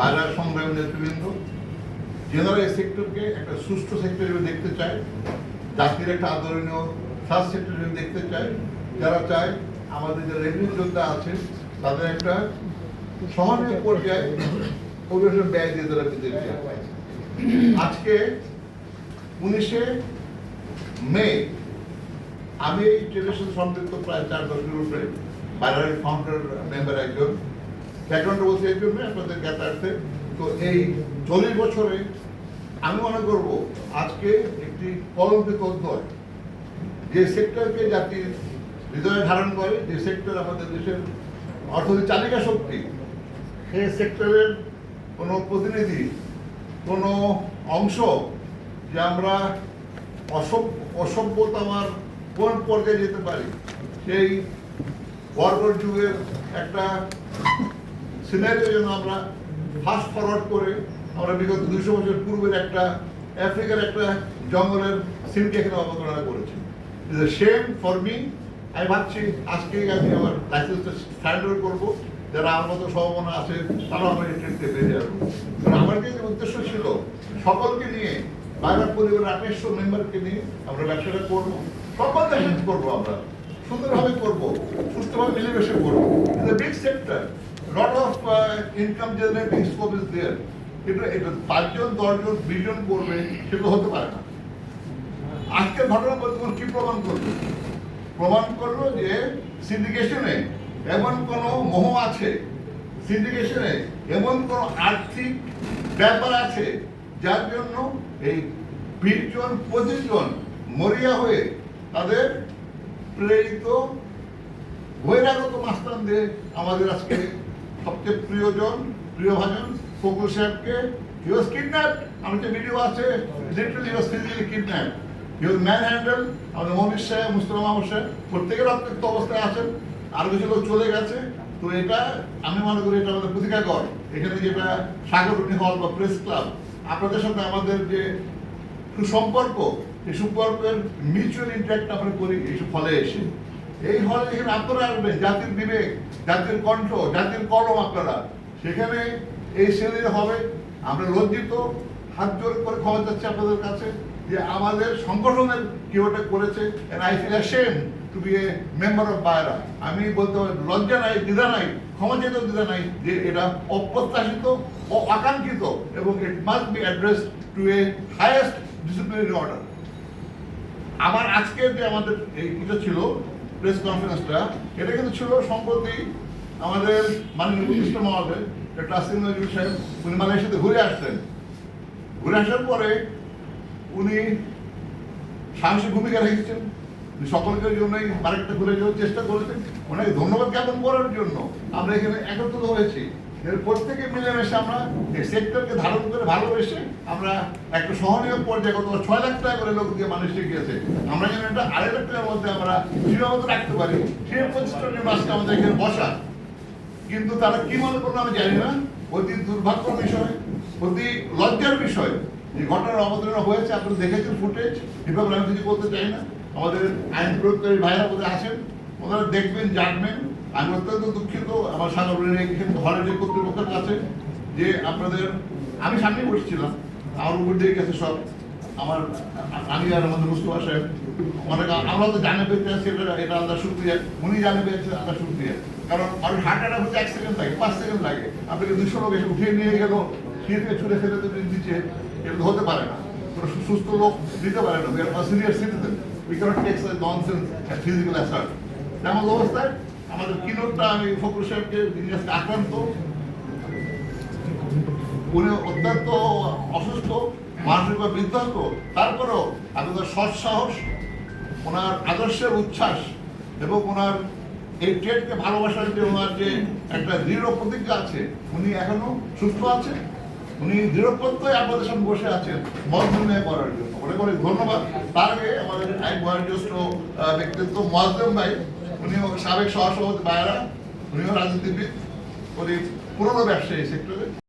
বাজার সংগ্রামী নেতৃবৃন্দ এই সেক্টরকে একটা সুষ্ঠু সেক্টর হিসেবে দেখতে চায়, জাতির একটা আদরণীয় সাব সেক্টর হিসেবে দেখতে চায়, যারা চায় আমাদের যে রেভিনিউ যোদ্ধা আছে তাদের একটা সহনীয় পর্যায়ে ব্যয় দিয়ে তারা চায় আজকে উনিশে মে, আমি সাথে সম্পৃক্ত প্রায় চার দশকের উপরে বাইরের ফাউন্ডার মেম্বার একজন ব্যাকগ্রাউন্ড বলছি, এই জন্য আপনাদের জ্ঞাতার্থে তো এই চল্লিশ বছরে আমি মনে করব, আজকে একটি কলঙ্কিত অধ্যায়। যে সেক্টরকে জাতির হৃদয়ে ধারণ করে, যে সেক্টর আমাদের দেশের অর্থনৈতিক চালিকা শক্তি সেই সেক্টরের কোনো প্রতিনিধি, কোনো অংশ যে আমরা অসভ্য অসভ্যতামার কোন পর্যায়ে যেতে পারি, সেই বর্বর যুগের একটা সিনারিও যেন আমরা ফাস্ট ফরওয়ার্ড করে আমরা বিগত দুশো বছর পূর্বের একটা আফ্রিকার একটা জঙ্গলের সিনকে এখানে অবতারণা করেছি। Is a shame for me আমি ভাবছি আজকেই আমি আমার লাইসেন্সটা স্ট্যান্ডার্ড করব, যারা আমার মতো সম্ভাবনা আছে, তারাও আমার এই ট্রেনকে বেরিয়ে যাব। কারণ আমার যে উদ্দেশ্য ছিল, সকলকে নিয়ে, বাইরের পরিবারের আঠাশশো মেম্বারকে নিয়ে আমরা ব্যবসাটা করব। সকল দেশে করব আমরা। সুন্দরভাবে করব সুস্থভাবে মিলেমিশে করব। Big sector lot of income generating scope is there কিন্তু এটা পাঁচজন, দশজন, বিশজন করবে, সেগুলো হতে পারে না। আজকের ঘটনা বলতে তোমার কি প্রমাণ করবে? প্রমাণ করল যে সিন্ডিকেশনে এমন কোন মোহ আছে সিন্ডিকেশনে এমন কোন আর্থিক ব্যাপার আছে, যার জন্য এই বিশ জন পঁচিশ জন মরিয়া হয়ে তাদের প্রেরিত, বহিরাগত মাস্তানদের আমাদের আজকে সবচেয়ে প্রিয়জন প্রিয়ভাজন ফকুল সাহেবকে হি ওয়াজ কিডন্যাপ আমার যে ভিডিও আছে literally was physically kidnap he manhandle আমাদের মনির সাহেব, মুস্তফা মাহমুদ সাহেব প্রত্যেকের রক্তাক্ত অবস্থায় আছেন। আর কিছু লোক চলে গেছে। তো এটা, আমি মনে করি এটা আমাদের প্রতিকাকর এখানে যেটা সাগরণী হল বা প্রেস ক্লাব আপনাদের সাথে আমাদের যে সুসম্পর্ক, এই সম্পর্কের মিউচুয়াল ইন্টারেক্ট আমরা করি এইসব ফলে এসে। এই হলে যেখানে আপনারা আসবেন জাতির বিবেক, জাতির কণ্ঠ, জাতির কলম আপনারা। সেখানে এই শ্রেণির হবে, আমরা লজ্জিত, হাত জোর করে ক্ষমা চাচ্ছি আপনাদের কাছে যে আমাদের সংগঠনের কেউ এটা করেছে and I feel ashamed to be a member of BAIRA আমি বলতে পারি, লজ্জা নাই, দ্বিধা নাই, ক্ষমা চেতেও দ্বিধা নাই যে এটা অপ্রত্যাশিত ও আকাঙ্ক্ষিত, এবং it must be address to a highest disciplinary order আমার আজকের যে আমাদের এই এটা ছিল প্রেস কনফারেন্সটা এটা কিন্তু ছিল সম্প্রতি আমাদের মাননীয় বিশিষ্ট মহোদয় ডক্টর নজরুল সাহেব, উনি মালয়েশিয়াতে ঘুরে আসতেন ঘুরে আসার পরে উনি সাহসিক ভূমিকা রেখেছেন। উনি সকলের জন্যই আরেকটা ঘুরে যাওয়ার চেষ্টা করেছেন। ওনাকে ধন্যবাদ জ্ঞাপন করার জন্য আমরা এখানে একত্রিত হয়েছি। এর প্রত্যেকে মিলেমিশে আমরা এই সেক্টরকে ধারণ করে ভালোবেসে আমরা একটা সহনীয় পর্যায়ে গত ছয় লাখ টাকা করে লোক দিয়ে মানুষকে গিয়েছে আমরা যেন এটা আড়াই লাখ টাকার মধ্যে আমরা সীমাবদ্ধ রাখতে পারি, সেই প্রতিষ্ঠানের আজকে আমাদের এখানে বসা। কিন্তু তারা কি মনে করল আমি জানি না। অতি দুর্ভাগ্য বিষয়, অতি লজ্জার বিষয়। যে ঘটনার অবতারণা হয়েছে আপনি দেখেছেন ফুটেজ। এ ব্যাপারে আমি কিছু বলতে চাই না। আমাদের আইন প্রয়োগকারী ভাইরা বোধহয় আছেন। ওনারা দেখবেন, জানবেন। আমি অত্যন্ত দুঃখিত, আমার এখানে হলের যে কর্তৃপক্ষের কাছে যে আপনাদের, আমি সামনে বসছিলাম, আমার উপর দিয়ে গেছে সব, আমার আমি আর আমাদের মুস্তফা সাহেব, অনেক আমরা তো জানে পেতে আছি, এটা এটা আলাদা শুক্রিয়া, উনি জানে পেয়েছে আলাদা শুক্রিয়া। কারণ আর হার্ট অ্যাটাক হচ্ছে এক সেকেন্ড লাগে, পাঁচ সেকেন্ড লাগে। আপনাকে দুশো লোক এসে উঠিয়ে নিয়ে গেল শীতে ছুড়ে ফেলে তো দিচ্ছে, এটা হতে পারে না। সুস্থ লোক দিতে পারে না senior citizen we can't take nonsense physical assault তেমন অবস্থায় আমাদের কিনোটটা আমি ফকুর সাহেবকে তিনি আক্রান্ত উনি অত্যন্ত অসুস্থ মানসিকভাবে বিধ্বস্ত তারপরেও আপনাদের সৎ সাহস, ওনার আদর্শের উচ্ছ্বাস এবং ওনার এই ট্রেডকে ভালোবাসার যে ওনার যে একটা দৃঢ় প্রতিজ্ঞা আছে, উনি এখনও সুস্থ আছেন? উনি দৃঢ় প্রত্যয় আপনাদের সামনে বসে আছেন বিনিময় করার জন্য। অনেক অনেক ধন্যবাদ। তার আগে আমাদের এক বয়োজ্যেষ্ঠ ব্যক্তিত্ব মজদুম ভাই উনিও সাবেক সহসভাপতি বায়রা উনিও রাজনীতিবিদ উনি পুরনো ব্যবসায়ী সেক্টরে